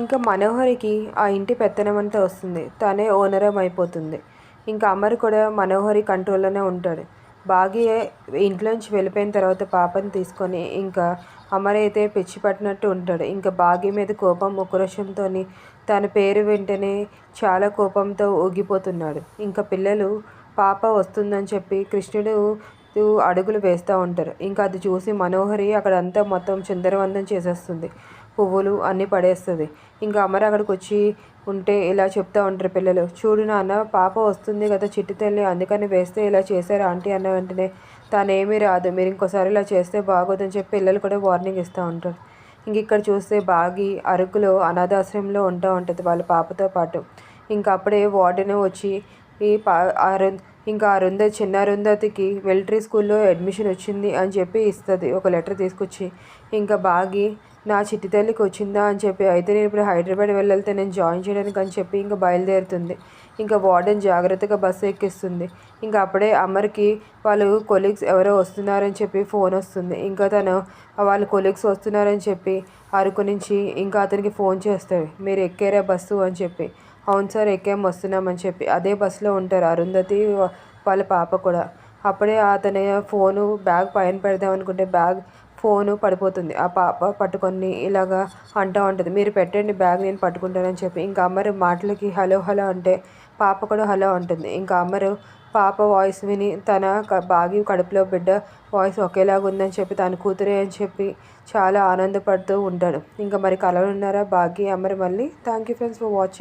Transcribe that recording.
ఇంకా మనోహరికి ఆ ఇంటి పెత్తనమంతా వస్తుంది. తనే ఓనరం అయిపోతుంది. ఇంకా అమర్ కూడా మనోహరి కంట్రోల్లోనే ఉంటాడు. బాగి ఇంట్లోంచి వెళ్ళిపోయిన తర్వాత పాపని తీసుకొని ఇంకా అమర్ అయితే పిచ్చి పట్టినట్టు ఉంటాడు. ఇంకా బాగి మీద కోపం ఉక్రోషంతో తన పేరు వెంటనే చాలా కోపంతో ఊగిపోతున్నాడు. ఇంకా పిల్లలు పాప వస్తుందని చెప్పి కృష్ణుడు అడుగులు వేస్తూ ఉంటారు. ఇంకా అది చూసి మనోహరి అక్కడంతా మొత్తం చిందరవందం చేసేస్తుంది. పువ్వులు అన్నీ పడేస్తుంది. ఇంకా అమర్ అక్కడికి వచ్చి ఉంటే ఇలా చెప్తూ ఉంటారు పిల్లలు చూడు నాన్న పాప వస్తుంది కదా చిట్టి తల్లి అందుకని వేస్తే ఇలా చేశారు ఆంటీ అన్న వెంటనే తానేమీ రాదు మీరు ఇంకోసారి ఇలా చేస్తే బాగోదని చెప్పి పిల్లలు కూడా వార్నింగ్ ఇస్తూ ఉంటారు. ఇంక ఇక్కడ చూస్తే బాగి అరకులో అనాథాశ్రయంలో ఉంటూ ఉంటుంది వాళ్ళ పాపతో పాటు. ఇంకా అప్పుడే వార్డెన్ వచ్చి ఈ పా అరుణ్ ఇంకా అరుంధ చిన్న అరుంధతికి మిలిటరీ స్కూల్లో అడ్మిషన్ వచ్చింది అని చెప్పి ఇస్తుంది ఒక లెటర్ తీసుకొచ్చి. ఇంకా బాగి నా చిట్టి తల్లికి వచ్చిందా అని చెప్పి అయితే నేను ఇప్పుడు హైదరాబాద్ వెళ్ళతే నేను జాయిన్ చేయడానికి అని చెప్పి ఇంకా బయలుదేరుతుంది. ఇంకా వార్డెన్ జాగ్రత్తగా బస్సు ఎక్కిస్తుంది. ఇంకా అప్పుడే అమర్కి వాళ్ళు కొలీగ్స్ ఎవరో వస్తున్నారని చెప్పి ఫోన్ వస్తుంది. ఇంకా తను వాళ్ళ కొలీగ్స్ వస్తున్నారని చెప్పి అరకు నుంచి ఇంకా అతనికి ఫోన్ చేస్తాడు మీరు ఎక్కారా బస్సు అని చెప్పి. అవును సార్ ఎక్కాం వస్తున్నామని చెప్పి. అదే బస్సులో ఉంటారు అరుంధతి వాళ్ళ పాప కూడా. అప్పుడే అతని ఫోను బ్యాగ్ పైన పెడదాం అనుకుంటే బ్యాగ్ ఫోను పడిపోతుంది. ఆ పాప పట్టుకొని ఇలాగా అంటూ ఉంటుంది. మీరు పెట్టండి బ్యాగ్ నేను పట్టుకుంటానని చెప్పి. ఇంకా అమ్మరు మాటలకి హలో హలో అంటే పాప కూడా హలో అంటుంది. ఇంకా అమ్మరు పాప వాయిస్ విని తన బాగి కడుపులో బిడ్డ వాయిస్ ఒకేలాగా ఉందని చెప్పి తన కూతురే అని చెప్పి చాలా ఆనందపడుతూ ఉంటాడు. ఇంకా మరి కలవనున్నారా బాగి? అమ్మరు మళ్ళీ. Thank you friends for watching